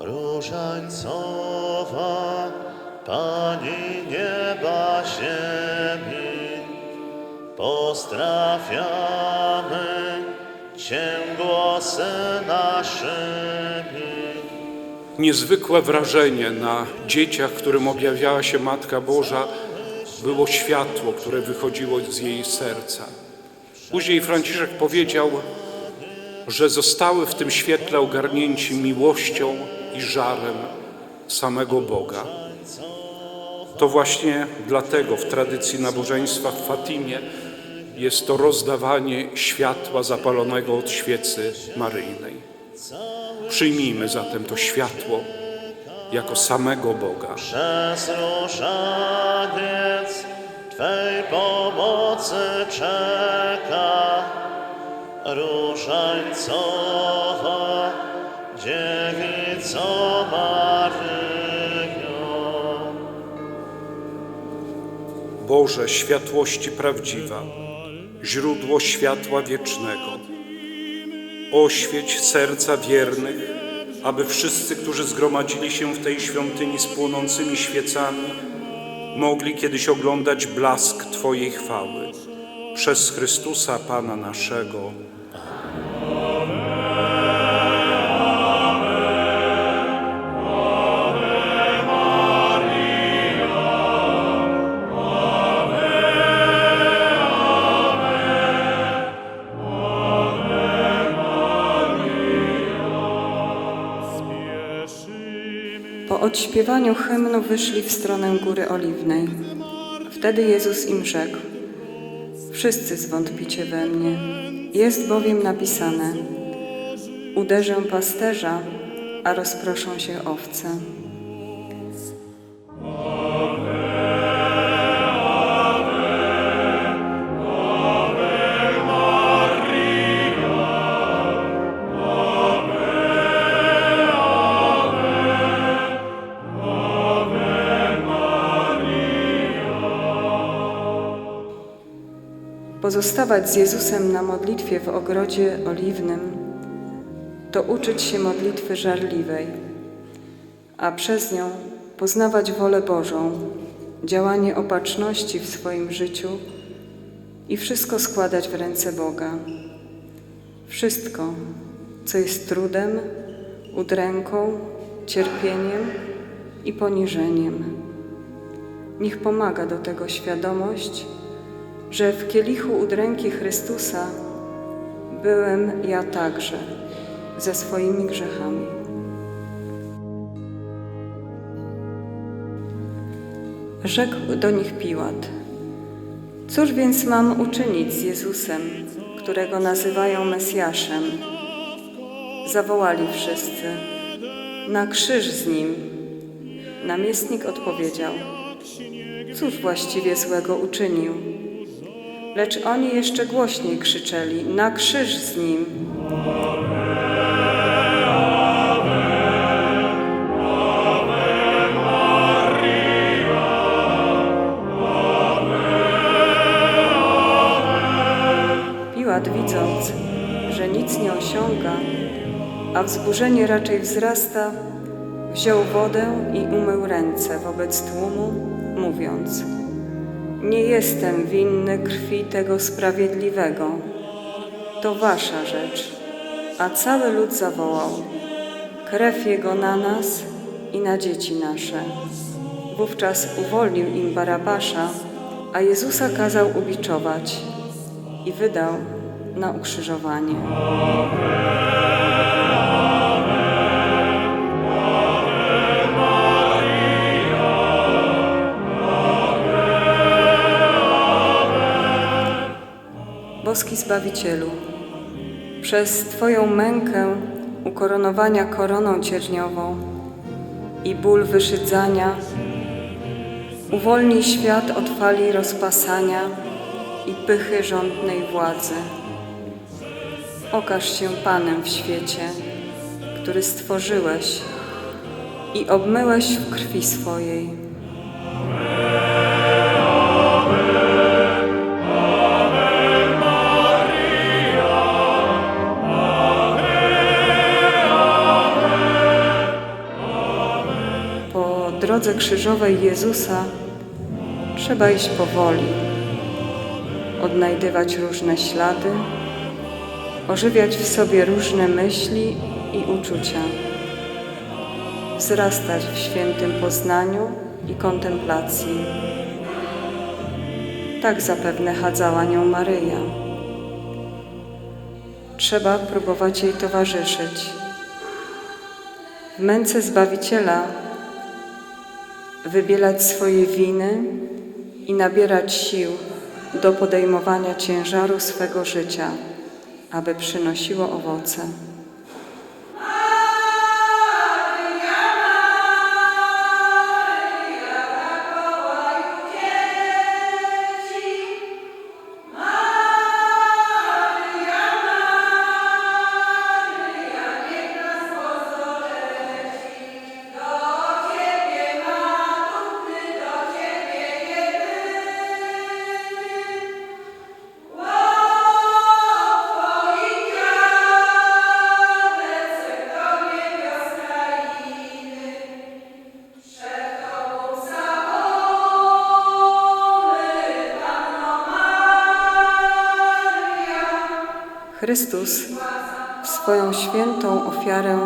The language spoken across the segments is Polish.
Różańcowa, Pani nieba ziemi, pozdrawiamy Cię głosy naszymi. Niezwykłe wrażenie na dzieciach, którym objawiała się Matka Boża, było światło, które wychodziło z jej serca. Później Franciszek powiedział, że zostały w tym świetle ogarnięci miłością i żarem samego Boga. To właśnie dlatego w tradycji nabożeństwa w Fatimie jest to rozdawanie światła zapalonego od świecy maryjnej. Przyjmijmy zatem to światło jako samego Boga. Przez różaniec Twej pomocy czeka Różańcowa Boże, światłości prawdziwa, źródło światła wiecznego, oświeć serca wiernych, aby wszyscy, którzy zgromadzili się w tej świątyni z płonącymi świecami, mogli kiedyś oglądać blask Twojej chwały. Przez Chrystusa Pana naszego. Po odśpiewaniu hymnu wyszli w stronę Góry Oliwnej. Wtedy Jezus im rzekł: Wszyscy zwątpicie we mnie. Jest bowiem napisane: Uderzę pasterza, a rozproszą się owce. Pozostawać z Jezusem na modlitwie w ogrodzie oliwnym to uczyć się modlitwy żarliwej, a przez nią poznawać wolę Bożą, działanie opatrzności w swoim życiu i wszystko składać w ręce Boga. Wszystko, co jest trudem, udręką, cierpieniem i poniżeniem. Niech pomaga do tego świadomość, że w kielichu udręki Chrystusa byłem ja także ze swoimi grzechami. Rzekł do nich Piłat: Cóż więc mam uczynić z Jezusem, którego nazywają Mesjaszem? Zawołali wszyscy: Na krzyż z nim. Namiestnik odpowiedział: Cóż właściwie złego uczynił? Lecz oni jeszcze głośniej krzyczeli: Na krzyż z nim! Piłat, widząc, że nic nie osiąga, a wzburzenie raczej wzrasta, wziął wodę i umył ręce wobec tłumu, mówiąc: Nie jestem winny krwi tego sprawiedliwego. To wasza rzecz. A cały lud zawołał: Krew jego na nas i na dzieci nasze. Wówczas uwolnił im Barabasza, a Jezusa kazał ubiczować i wydał na ukrzyżowanie. Boski Zbawicielu, przez Twoją mękę ukoronowania koroną cierniową i ból wyszydzania, uwolnij świat od fali rozpasania i pychy rządnej władzy. Okaż się Panem w świecie, który stworzyłeś i obmyłeś w krwi swojej. Drodze krzyżowej Jezusa trzeba iść powoli, odnajdywać różne ślady, ożywiać w sobie różne myśli i uczucia, wzrastać w świętym poznaniu i kontemplacji. Tak zapewne chadzała nią Maryja. Trzeba próbować jej towarzyszyć. W męce Zbawiciela wybielać swoje winy i nabierać sił do podejmowania ciężaru swego życia, aby przynosiło owoce. Chrystus w swoją świętą ofiarę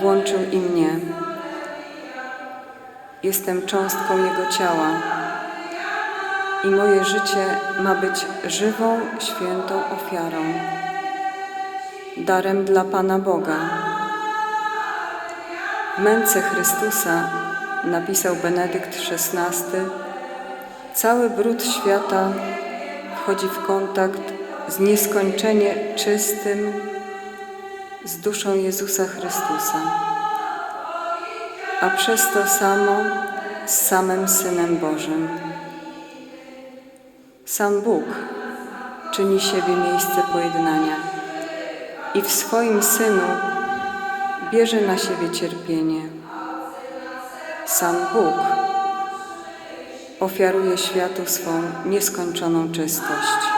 włączył i mnie. Jestem cząstką Jego ciała i moje życie ma być żywą, świętą ofiarą, darem dla Pana Boga. Męce Chrystusa, napisał Benedykt XVI, cały brud świata wchodzi w kontakt z nieskończenie czystym, z duszą Jezusa Chrystusa, a przez to samo z samym Synem Bożym. Sam Bóg czyni siebie miejsce pojednania i w swoim Synu bierze na siebie cierpienie. Sam Bóg ofiaruje światu swą nieskończoną czystość.